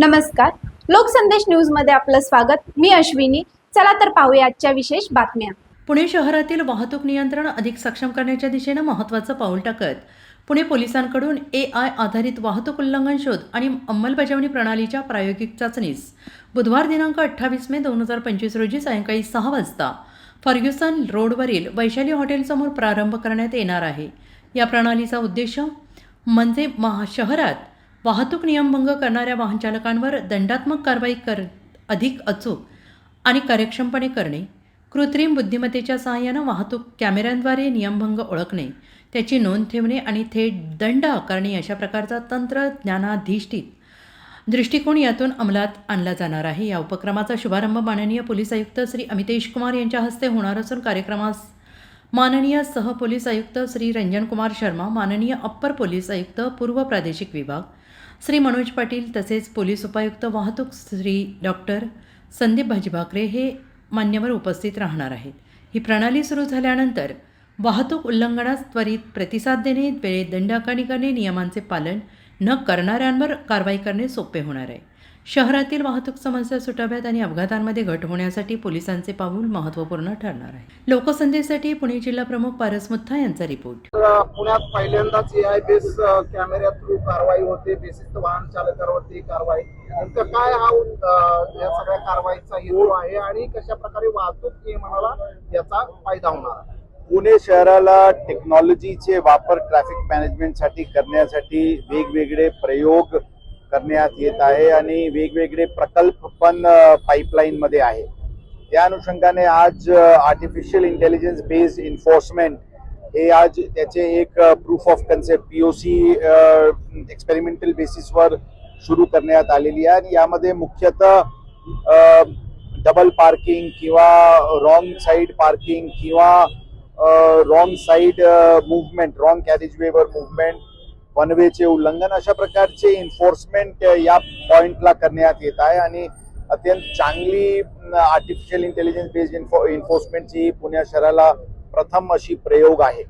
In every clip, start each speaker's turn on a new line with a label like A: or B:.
A: नमस्कार. लोकसंदेश न्यूजमध्ये आपलं स्वागत. मी अश्विनी. चला तर पाहूया आजच्या विशेष बातम्या.
B: पुणे शहरातील वाहतूक नियंत्रण अधिक सक्षम करण्याच्या दिशेनं महत्त्वाचं पाऊल टाकत पुणे पोलिसांकडून ए आय आधारित वाहतूक उल्लंघन शोध आणि अंमलबजावणी प्रणालीच्या प्रायोगिक चाचणीस. बुधवार दिनांक अठ्ठावीस मे दोन हजार पंचवीस रोजी सायंकाळी सहा वाजता फर्ग्युसन रोडवरील वैशाली हॉटेलसमोर प्रारंभ करण्यात येणार आहे. या प्रणालीचा उद्देश म्हणजे महा शहरात वाहतूक नियमभंग करणाऱ्या वाहनचालकांवर दंडात्मक कारवाई कर अधिक अचूक आणि कार्यक्षमपणे करणे कृत्रिम बुद्धिमत्तेच्या सहाय्यानं वाहतूक कॅमेऱ्यांद्वारे नियमभंग ओळखणे त्याची नोंद ठेवणे आणि थेट दंड आकारणे अशा प्रकारचा तंत्रज्ञानाधिष्ठित दृष्टिकोन यातून अंमलात आणला जाणार आहे. या उपक्रमाचा शुभारंभ माननीय पोलीस आयुक्त श्री अमितेश कुमार यांच्या हस्ते होणार असून कार्यक्रमास माननीय सहपोलीस आयुक्त श्री रंजनकुमार शर्मा माननीय अप्पर पोलीस आयुक्त पूर्व प्रादेशिक विभाग श्री मनोज पाटील तसेच पोलीस उपायुक्त वाहतूक श्री डॉक्टर संदीप भाजीभाकरे हे मान्यवर उपस्थित राहणार आहेत. ही प्रणाली सुरू झाल्यानंतर वाहतूक उल्लंघनास त्वरित प्रतिसाद देणे वेळेत दंड आकारणी करणे नियमांचे पालन न करणाऱ्यांवर कारवाई करणे सोपे होणार आहे. शहरातील वाहतूक समस्या सुटाव्यात आणि अपघातांमध्ये घट होण्यासाठी पोलिसांचे पाऊल महत्त्वपूर्ण ठरणार आहे. लोकसंदेसाठी पुणे जिल्हा प्रमुख पारस मुथा यांचा रिपोर्ट.
C: पुण्यात पहिल्यांदाच ए बेस कॅमेऱ्या थ्रू कारवाई होते बेसिक वाहन चालकांवरती कारवाई. नेमकं काय हा या सगळ्या कारवाईचा हेतू आहे आणि कशा प्रकारे वाहतूक नियमनाला याचा फायदा होणार आहे?
D: पुणे शहराला टेक्नॉलॉजीचे वापर ट्रॅफिक मॅनेजमेंटसाठी करण्यासाठी वेगवेगळे प्रयोग करण्यात येत आहे आणि वेगवेगळे प्रकल्प पण पाईपलाईन मध्ये आहे. त्या अनुषंगाने आज आर्टिफिशियल इंटेलिजन्स बेस्ड इन्फोर्समेंट हे आज त्याचे एक proof of concept POC experimental बेसिसवर सुरू करण्यात आलेली आहे. आणि यामध्ये मुख्यतः डबल पार्किंग किंवा रॉंग साईड पार्किंग किंवा wrong side movement wrong carriage वेवर मुवमेंट वन वेचे उल्लंघन अशा प्रकारचे इन्फोर्समेंट या पॉइंटला करण्यात येत आहे आणि अत्यंत चांगली आर्टिफिशियल इंटेलिजन्स बेस्ड ही पुणे शहराला प्रथम अशी प्रयोग आहे.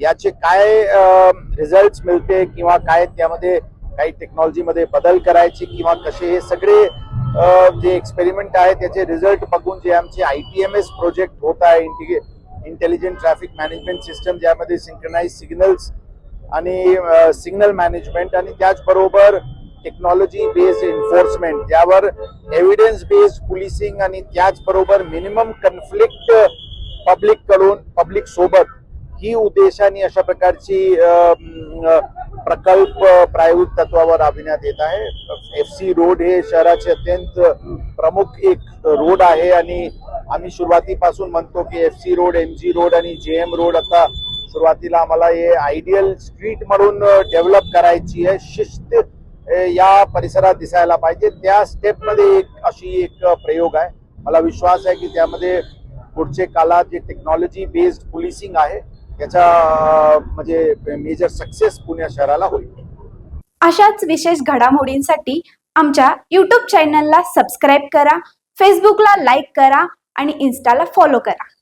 D: याचे काय रिझल्ट मिळते किंवा काय त्यामध्ये काही टेक्नॉलॉजीमध्ये बदल करायचे किंवा कसे हे सगळे जे एक्सपेरिमेंट आहे त्याचे रिझल्ट बघून जे आमचे I T M S project होत आहे इंटिगे इंटेलिजंट ट्रॅफिक मॅनेजमेंट सिस्टम ज्यामध्ये सिंक्रनाइज सिग्नल्स आणि सिग्नल मॅनेजमेंट आणि त्याचबरोबर टेक्नॉलॉजी बेस्ड एन्फोर्समेंट यावर एव्हिडन्स बेस्ड पोलिसिंग आणि त्याचबरोबर मिनिमम कन्फ्लिक्ट पब्लिककडून पब्लिक सोबत ही उद्देशाने अशा प्रकारची प्रकल्प प्रायोगिक तत्वावर राबविण्यात येत आहे. एफ सी रोड हे शहराचे अत्यंत प्रमुख एक रोड आहे आणि आम्ही सुरुवातीपासून म्हणतो की F C road M G road आणि जे एम रोड आता सुरुवातीला आम्हाला हे आयडियल स्ट्रीट म्हणून डेव्हलप करायची आहे. शिस्त या परिसरात दिसायला पाहिजे. त्या स्टेपमध्ये एक अशी एक प्रयोग आहे. मला विश्वास आहे की त्यामध्ये पुढचे काळात जे टेक्नॉलॉजी बेस्ड पोलिसिंग आहे त्याचा म्हणजे मेजर सक्सेस पुणे शहराला होईल.
A: अशाच विशेष घडामोडींसाठी आमच्या यूट्यूब चॅनलला सबस्क्राईब करा फेसबुकला लाईक करा आणि इन्स्टाला फॉलो करा.